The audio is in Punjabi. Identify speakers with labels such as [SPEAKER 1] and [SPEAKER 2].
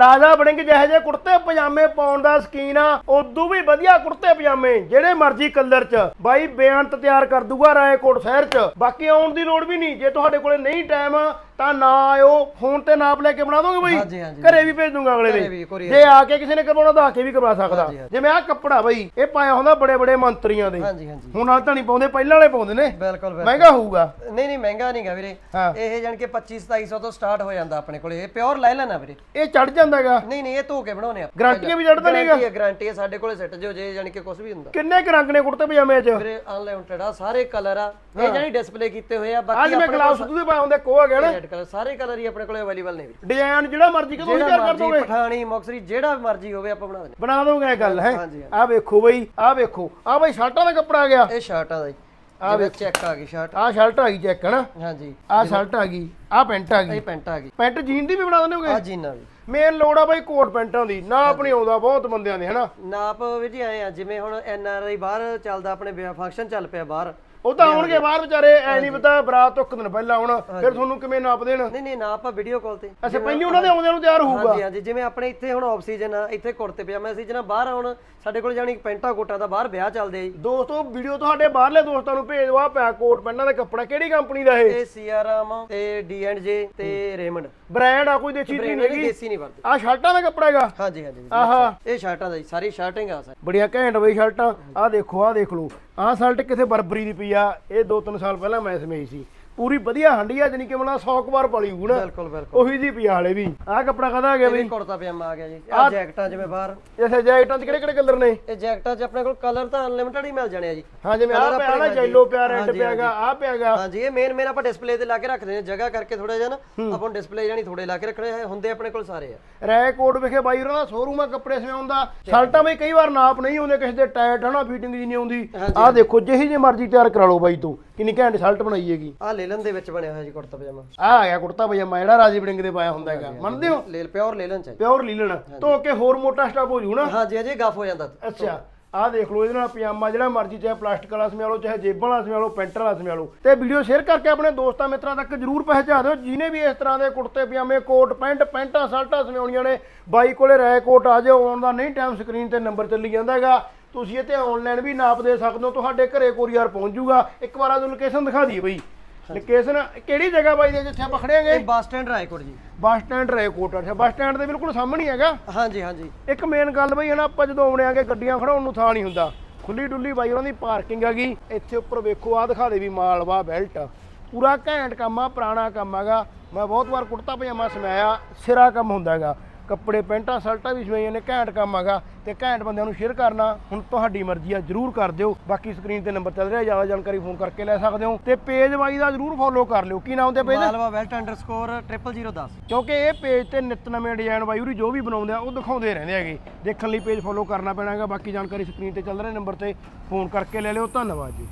[SPEAKER 1] ਰਾਜਾ ਬੜਿੰਗ ਜਿਹੇ ਜਿਹੇ ਕੁੜਤੇ ਪਜਾਮੇ ਪਾਉਣ ਦਾ ਸ਼ਕੀਨ ਆ, ਉਦੋਂ ਵੀ ਵਧੀਆ ਕੁੜਤੇ ਪਜਾਮੇ, ਜਿਹੜੇ ਮਰਜ਼ੀ ਕਲਰ 'ਚ। ਬਾਈ ਬੇਅੰਤ ਤਿਆਰ ਕਰ ਦੂਗਾ ਰਾਏਕੋਟ ਸ਼ਹਿਰ 'ਚ। ਬਾਕੀ ਆਉਣ ਦੀ ਲੋੜ ਵੀ ਨਹੀਂ। ਜੇ ਤੁਹਾਡੇ ਕੋਲੇ ਨਹੀਂ ਟਾਈਮ ਤਾਂ ਨਾ ਆਇਓ ਫੋਨ ਤੇ ਨਾਪ ਲੈ ਕੇ ਬਣਾ ਦੋਗੇ ਬਾਈ?
[SPEAKER 2] ਹਾਂਜੀ।
[SPEAKER 1] ਘਰੇ ਵੀ ਭੇਜ ਦੂੰਗਾ ਅਗਲੇ
[SPEAKER 2] ਘਰੇ
[SPEAKER 1] ਦੇ।
[SPEAKER 2] ਵੀ, courier
[SPEAKER 1] ਜੇ ਆ ਕੇ ਕਿਸੇ ਨੇ ਕਰਵਾਉਣਾ ਤਾਂ ਆ ਕੇ ਵੀ ਕਰਵਾ ਸਕਦਾ।
[SPEAKER 2] ਹਾਂਜੀ, ਹਾਂਜੀ।
[SPEAKER 1] ਜਿਵੇਂ ਆਹ ਕੱਪੜਾ ਬਾਈ ਇਹ ਪਾਇਆ ਹੁੰਦਾ ਬੜੇ ਬੜੇ ਮੰਤਰੀਆਂ ਦੇ।
[SPEAKER 2] ਹਾਂਜੀ ਹਾਂਜੀ।
[SPEAKER 1] ਹੁਣ ਨਾਲ ਤਾਂ ਨਹੀਂ ਪਾਉਂਦੇ ਪਹਿਲਾਂ ਵਾਲੇ ਪਾਉਂਦੇ ਨੇ।
[SPEAKER 2] ਬਿਲਕੁਲ ਬਿਲਕੁਲ।
[SPEAKER 1] ਮਹਿੰਗਾ ਹੋਊਗਾ।
[SPEAKER 2] ਨਹੀਂ ਨਹੀਂ ਮਹਿੰਗਾ ਨਹੀਂਗਾ ਵੀਰੇ।
[SPEAKER 1] ਹਾਂ।
[SPEAKER 2] ਇਹ ਜਾਣ ਕੇ 25 2700 ਤੋਂ ਸਟਾਰਟ ਹੋ ਜਾਂਦਾ ਆਪਣੇ ਕੋਲੇ। ਇਹ ਪਿਓਰ ਲੈ ਲੈਣਾ ਵੀਰੇ।
[SPEAKER 1] ਇਹ ਚੜ ਜਾਂਦਾਗਾ
[SPEAKER 2] ਨਹੀਂ ਨਹੀਂ ਇਹ ਧੋ ਕੇ ਬਣਾਉਣੇ ਆ।
[SPEAKER 1] ਗਾਰੰਟੀ ਵੀ ਚੜਦਾ ਨਹੀਂਗਾ?
[SPEAKER 2] ਗਾਰੰਟੀ ਹੈ ਗਾਰੰਟੀ ਹੈ ਸਾਡੇ ਕੋਲੇ ਸੈੱਟ ਜੋ ਜੇ ਜਾਣ ਕੇ ਕੁਝ ਵੀ ਹੁੰਦਾ।
[SPEAKER 1] ਕਿੰਨੇ ਕੁ ਰੰਗ ਨੇ ਕੁੜਤੇ ਪਜਾਮੇ 'ਚ
[SPEAKER 2] ਵੀਰੇ ਅਨਲਿਮਟਿਡ ਆ ਸਾਰੇ ਕਲਰ ਆ। ਇਹ ਜਾਨੀ ਡਿਸਪਲੇ ਕੀਤੇ ਹੋਏ ਆ
[SPEAKER 1] ਅੱਜ
[SPEAKER 2] ਬਾਕੀ
[SPEAKER 1] ਮੈਂ ਗਲਾਸ ਸਿੱਧੂ ਦੇ ਪਾਏ ਹੁੰਦੇ ਕੋਹ ਗਿਆ ਨਾ।
[SPEAKER 2] ਰੈਡ ਕਲਰ ਸਾਰੇ ਕਲਰ ਹੀ ਆਪਣੇ ਕੋਲੇ ਅਵੇਲੇਬਲ ਨੇ ਵੀਰੇ।
[SPEAKER 1] ਡਿਜ਼ਾਈਨ ਜਿਹੜਾ ਮਰਜ਼ੀ ਕਿਤੋਂ
[SPEAKER 2] ਜਿਹੜਾ
[SPEAKER 1] ਤਿਆਰ ਕਰ ਦੋਗੇ।
[SPEAKER 2] ਪਠਾਣੀ ਮੁਕਸਰੀ ਜਿਹੜਾ ਮਰਜ਼ੀ ਹੋਵੇ ਆਪਾਂ ਬਣਾ ਦਿੰਦੇ
[SPEAKER 1] ਬਣਾ ਦੋਗੇ ਇਹ ਗੱਲ ਹੈ? ਆਹ ਵੇਖੋ ਬਈ ਆਹ ਵੇਖੋ। ਆਹ ਬਈ ਸ਼ਰਟਾਂ ਦਾ ਕੱਪੜਾ ਆ ਗਿਆ।
[SPEAKER 2] ਇਹ ਸ਼ਰਟ ਆ ਜੀ ਆ ਵੇ ਚੈੱਕ ਆ ਗਈ ਸ਼ਰਟ
[SPEAKER 1] ਆਹ ਸ਼ਰਟ ਆ ਗਈ ਚੈੱਕ ਹਨਾ?
[SPEAKER 2] ਹਾਂਜੀ।
[SPEAKER 1] ਆਹ ਸ਼ਰਟ ਆ ਗਈ ਆਹ ਪੈਂਟ ਆ ਗਈ।
[SPEAKER 2] ਇਹ ਪੈਂਟ ਆ ਗਈ।
[SPEAKER 1] ਪੈਂਟ ਜੀਨ ਦੀ ਵੀ ਬਣਾ ਦਿੰਦੇ ਹੋਗੇ?
[SPEAKER 2] ਆ ਜੀਨਾ ਵੀ
[SPEAKER 1] ਮੇਨ ਲੋੜ ਆ ਬਈ ਕੋਟ ਪੈਂਟਾਂ ਦੀ। ਨਾ ਆਪਣੀ ਆਉਂਦਾ ਬਹੁਤ ਬੰਦਿਆਂ ਦੇ ਹਨਾ?
[SPEAKER 2] ਨਾਪ ਵੀ ਜੀ ਆਏ ਆ ਜਿਵੇਂ ਹੁਣ ਐਨ ਆਰ ਆਈ ਬਾਹਰ ਚੱਲਦਾ ਆਪਣੇ ਵਿਆਹ ਫੰਕਸ਼ਨ ਚੱਲ ਪਿਆ ਬਾਹਰ।
[SPEAKER 1] ਉਹ ਤਾਂ ਆਉਣਗੇ ਬਾਹਰ ਵਿਚਾਰੇ ਐ ਨਹੀਂ ਪਤਾ ਬਰਾਤ ਤੋਂ ਇੱਕ ਦਿਨ ਪਹਿਲਾਂ ਆਉਣਾ ਫਿਰ ਤੁਹਾਨੂੰ ਕਿਵੇਂ ਨਾਪ ਦੇਣ?
[SPEAKER 2] ਨਹੀਂ ਨਹੀਂ ਨਾਪ ਆ ਵੀਡੀਓ ਕਾਲ ਤੇ।
[SPEAKER 1] ਅੱਛਾ ਪਹਿਲੀ ਉਹਨਾਂ ਦੇ ਆਉਂਦਿਆਂ ਨੂੰ ਤਿਆਰ ਹੋਊਗਾ?
[SPEAKER 2] ਹਾਂਜੀ ਹਾਂਜੀ ਜਿਵੇਂ ਆਪਣੇ ਇੱਥੇ ਹੁਣ ਆਫ ਸੀਜ਼ਨ ਆ ਇੱਥੇ ਕੁੜਤੇ ਪਜਾਮੇ ਸੀਜ਼ਨ ਆ ਬਾਹਰ ਹੁਣ ਸਾਡੇ ਕੋਲ ਜਾਨੀ ਪੈਂਟਾ ਕੋਟਾ ਦਾ ਬਾਹਰ ਵਿਆਹ ਚੱਲਦੇ ਆ ਜੀ।
[SPEAKER 1] ਦੋਸਤੋ ਵੀਡੀਓ ਤੁਹਾਡੇ ਬਾਹਰਲੇ ਦੋਸਤਾਂ ਨੂੰ ਭੇਜ ਆਹ ਪਿਆ ਕੋਟ ਪੈਂਟਾਂ ਦਾ ਕੱਪੜਾ ਕਿਹੜੀ ਕੰਪਨੀ ਦਾ ਇਹ?
[SPEAKER 2] ਇਹ ਸੀਆਰਐਮ ਤੇ ਡੀ ਐਂਡ ਜੇ ਤੇ ਰੇਮੰਡ
[SPEAKER 1] ਬ੍ਰਾਂਡ ਆ ਕੋਈ ਦੇਖੀ ਨਹੀਂ ਹੈਗੀ?
[SPEAKER 2] ਦੇਸੀ ਨਹੀਂ ਵਰਤੇ
[SPEAKER 1] ਆਹ ਸ਼ਰਟਾਂ ਦਾ ਕੱਪੜਾ ਹੈਗਾ?
[SPEAKER 2] ਹਾਂਜੀ ਹਾਂਜੀ
[SPEAKER 1] ਆਹਾ।
[SPEAKER 2] ਇਹ ਸ਼ਰਟਾਂ ਦਾ ਜੀ ਸਾਰੀ ਸ਼ਰਟਿੰਗ ਆ ਸਰ।
[SPEAKER 1] ਬੜੀਆਂ ਘੈਂਟ ਬਈ ਸ਼ਰਟਾਂ। ਆਹ ਦੇਖੋ ਆਹ ਦੇਖ ਲਓ। ਆਹ ਸ਼ਰਟ ਕਿਥੇ ਬਰਬਰੀ ਦੀ ਪਈ ਆ? ਇਹ 2-3 ਸਾਲ ਪਹਿਲਾਂ ਮੈਂ ਸਮੇਈ ਸੀ। ਪੂਰੀ ਵਧੀਆ ਹੰਡੀ ਆ ਜਣੀ ਕਿ ਮਨਾ 100 ਕੁ ਵਾਰ ਪਲੀ ਹੋਊ ਨਾ।
[SPEAKER 2] ਬਿਲਕੁਲ ਬਿਲਕੁਲ।
[SPEAKER 1] ਉਹੀ ਦੀ ਪਿਆ ਹਲੇ ਵੀ। ਆਹ ਕੱਪੜਾ ਕਦਾ ਆ ਗਿਆ
[SPEAKER 2] ਇਹ
[SPEAKER 1] ਬਈ?
[SPEAKER 2] ਵੀ ਕੁੜਤਾ ਪਜਾਮਾ ਆ ਗਿਆ ਜੀ। ਆ ਜੈਕਟਾਂ ਜਿਵੇਂ ਬਾਹਰ।
[SPEAKER 1] ਇਸੇ ਜੈਕਟਾਂ 'ਚ ਕਿਹੜੇ ਕਿਹੜੇ ਕਲਰ ਨੇ?
[SPEAKER 2] ਇਹ ਜੈਕਟਾਂ 'ਚ ਆਪਣੇ ਕੋਲ ਕਲਰ ਤਾਂ ਅਨਲਿਮਿਟਡ ਹੀ ਮਿਲ ਜਾਣੇ ਆ ਜੀ।
[SPEAKER 1] ਹਾਂ ਜਿਵੇਂ ਆਹ
[SPEAKER 2] Colour
[SPEAKER 1] ਪਿਆ ਨਾ
[SPEAKER 2] ਆਪਣੇ
[SPEAKER 1] ਯੈਲੋ ਪਿਆ ਰੈੱਡ
[SPEAKER 2] ਹਾਂਜੀ,
[SPEAKER 1] ਪਿਆਗਾ ਆਹ ਪਿਆਗਾ
[SPEAKER 2] ਹਾਂਜੀ ਇਹ ਮੇਨ ਮੇਨ ਆਪਾਂ ਡਿਸਪਲੇ ਤੇ ਲਾ ਕੇ ਰੱਖਦੇ ਨੇ ਜਗ੍ਹਾ ਕਰਕੇ ਥੋੜਾ ਜਿਹਾ ਨਾ ਆਪਾਂ ਡਿਸਪਲੇ ਜਾਨੀ ਥੋੜੇ ਲਾ ਕੇ ਰੱਖਣੇ ਹੈ ਹੁੰਦੇ ਆਪਣੇ ਕੋਲ ਸਾਰੇ ਆ।
[SPEAKER 1] ਰੈ ਕੋਟ ਵਿਖੇ ਬਾਈ ਉਹਨਾਂ ਦਾ ਸ਼ੋਰੂਮ ਆ ਕੱਪੜੇ ਸਿਉਣ ਦਾ ਸ਼ਰਟਾਂ ਬਈ ਕਈ ਵਾਰ ਨਾਪ ਨਹੀਂ ਆਉਂਦੇ ਕਿਸੇ ਦੇ ਟਾਈਟ ਹਨਾ ਫਿਟਿੰਗ ਜੀ ਨਹੀਂ ਆਉਂਦੀ। ਆਹ ਦੇਖੋ ਜਿਹੀ ਜੇ ਮਰਜ਼ੀ ਤਿਆਰ ਕਰਾ ਲਓ ਬਾਈ ਤੋਂ। ਕਿੰਨੀ ਘੈਂਟ ਸ਼ਰਟ ਬਣਾਈ ਹੈਗੀ।
[SPEAKER 2] ਆ ਲੇਲਨ ਦੇ ਵਿੱਚ ਬਣਿਆ ਹੋਇਆ ਜੀ ਕੁੜਤਾ ਪਜਾਮਾ।
[SPEAKER 1] ਆਹ ਆ ਗਿਆ ਕੁੜਤਾ ਪਜਾਮਾ ਜਿਹੜਾ ਰਾਜੀ ਬੜਿੰਗ ਦੇ ਪਾਇਆ ਹੁੰਦਾ ਹੈਗਾ। ਮੰਨਦੇ ਹੋ?
[SPEAKER 2] ਲੇਲ ਪਿਓਰ ਲੇਲਨ ਚ
[SPEAKER 1] ਪਿਓਰ ਲੀਲਣ ਧੋ ਕੇ ਹੋਰ ਮੋਟਾ ਸਟਾਪ ਹੋ ਜੂ ਨਾ।
[SPEAKER 2] ਹਾਂਜੀ ਅਜੇ ਗਫ ਹੋ ਜਾਂਦਾ।
[SPEAKER 1] ਅੱਛਾ। ਆਹ ਦੇਖ ਲਓ ਇਹਦੇ ਨਾਲ ਪਜਾਮਾ ਜਿਹੜਾ ਮਰਜ਼ੀ ਚਾਹੇ ਪਲਾਸਟਿਕ ਵਾਲਾ ਸਮਿਆ ਲਓ ਚਾਹੇ ਜੇਬਾਂ ਵਾਲਾ ਸਮਿਆ ਲਓ ਪੈਂਟ ਵਾਲਾ ਸਮਿਆ ਲਓ ਤੇ ਵੀਡੀਓ ਸ਼ੇਅਰ ਕਰਕੇ ਆਪਣੇ ਦੋਸਤਾਂ ਮਿੱਤਰਾਂ ਤੱਕ ਜਰੂਰ ਪਹੁੰਚਾ ਦਿਓ ਜਿਨੇ ਵੀ ਇਸ ਤਰ੍ਹਾਂ ਦੇ ਕੁੜਤੇ ਪਜਾਮੇ ਕੋਟ ਪੈਂਟ ਪੈਂਟਾਂ ਸ਼ਰਟਾਂ ਸਮਿਆਉਣੀਆਂ ਨੇ ਬਾਈ ਕੋਲੇ ਰਾਏ ਕੋਟ ਆ ਜਾਓ ਆਉਣ ਦਾ ਨਹੀਂ ਟਾਈਮ ਸਕਰੀਨ ਤੇ ਨੰਬਰ ਚੱਲੀ ਜਾਂਦਾ ਹੈਗਾ। ਤੁਸੀਂ ਇਹ ਤੇ ਆਨਲਾਈਨ ਵੀ ਨਾਪ ਦੇ ਸਕਦੇ ਹੋ ਤੁਹਾਡੇ ਘਰੇ ਕੋਰੀਅਰ ਪਹੁੰਚ ਜਾਊਗਾ। ਇੱਕ ਵਾਰ ਆਹ ਲੋਕੇਸ਼ਨ ਦਿਖਾ ਦਈਏ ਬਈ। ਲੋਕੇਸ਼ਨ ਕਿਹੜੀ ਜਗ੍ਹਾ ਬਾਈ ਦੇ ਜਿੱਥੇ ਆਪਾਂ
[SPEAKER 2] ਇਹ ਬੱਸ ਸਟੈਂਡ ਰਾਏਕੋਟ ਜੀ।
[SPEAKER 1] ਬੱਸ ਸਟੈਂਡ ਰਾਏ ਕੋਟ ਅੱਛਾ ਬੱਸ ਸਟੈਂਡ ਦੇ ਬਿਲਕੁਲ ਸਾਹਮਣੇ ਹੈਗਾ।
[SPEAKER 2] ਹਾਂਜੀ ਹਾਂਜੀ।
[SPEAKER 1] ਇੱਕ ਮੇਨ ਗੱਲ ਬਈ ਹਨਾ ਆਪਾਂ ਜਦੋਂ ਆਉਣੇ ਆਗੇ ਗੱਡੀਆਂ ਖੜਾਉਣ ਨੂੰ ਥਾਂ ਨਹੀਂ ਹੁੰਦਾ। ਖੁੱਲੀ ਡੁੱਲੀ ਬਾਈ ਉਹਨਾਂ ਦੀ ਪਾਰਕਿੰਗ ਹੈਗੀ। ਇੱਥੇ ਉੱਪਰ ਵੇਖੋ ਆ ਦਿਖਾ ਦੇ ਵੀ ਮਾਲਵਾ ਬੈਲਟ ਪੂਰਾ ਘੈਂਟ ਕੰਮ ਆ ਪੁਰਾਣਾ ਕੰਮ ਹੈਗਾ। ਮੈਂ ਬਹੁਤ ਵਾਰ ਕੁੜਤਾ ਪਜਾਮਾ ਸਮਾਇਆ ਸਿਰਾ ਕੰਮ ਹੁੰਦਾ ਹੈਗਾ। ਕੱਪੜੇ ਪੈਂਟਾਂ ਸ਼ਰਟਾਂ ਵੀ ਸਵਾਈਆਂ ਨੇ ਘੈਂਟ ਕੰਮ ਹੈਗਾ ਤੇ ਘੈਂਟ ਬੰਦਿਆਂ ਨੂੰ ਸ਼ੇਅਰ ਕਰਨਾ ਹੁਣ ਤੁਹਾਡੀ ਮਰਜ਼ੀ ਆ ਜਰੂਰ ਕਰ ਦਿਓ। ਬਾਕੀ ਸਕਰੀਨ ਤੇ ਨੰਬਰ ਚੱਲ ਰਿਹਾ ਜ਼ਿਆਦਾ ਜਾਣਕਾਰੀ ਫੋਨ ਕਰਕੇ ਲੈ ਸਕਦੇ ਹੋ। ਤੇ ਪੇਜ ਵਾਈ ਦਾ ਜਰੂਰ ਫੋਲੋ ਕਰ ਲਿਓ। ਕੀ ਨਾਮ ਤੇ ਪੇਜ
[SPEAKER 2] ਮਾਲਵਾ ਵੈਲਟ ਅੰਡਰਸਕੋਰ 0010
[SPEAKER 1] ਕਿਉਂਕਿ ਇਹ ਪੇਜ ਤੇ ਨਿਤ ਨਵੇਂ ਡਿਜ਼ਾਈਨ ਬਾਈ ਉਰੀ ਜੋ ਵੀ ਬਣਾਉਂਦੇ ਆ ਉਹ ਦਿਖਾਉਂਦੇ ਰਹਿੰਦੇ ਹੈਗੇ। ਦੇਖਣ ਲਈ ਪੇਜ ਫੋਲੋ ਕਰਨਾ ਪੈਣਾ ਹੈਗਾ। ਬਾਕੀ ਜਾਣਕਾਰੀ ਸਕਰੀਨ ਤੇ ਚੱਲ ਰਹੇ ਨੰਬਰ ਤੇ ਫੋਨ ਕਰਕੇ ਲੈ ਲਿਓ। ਧੰਨਵਾਦ ਜੀ।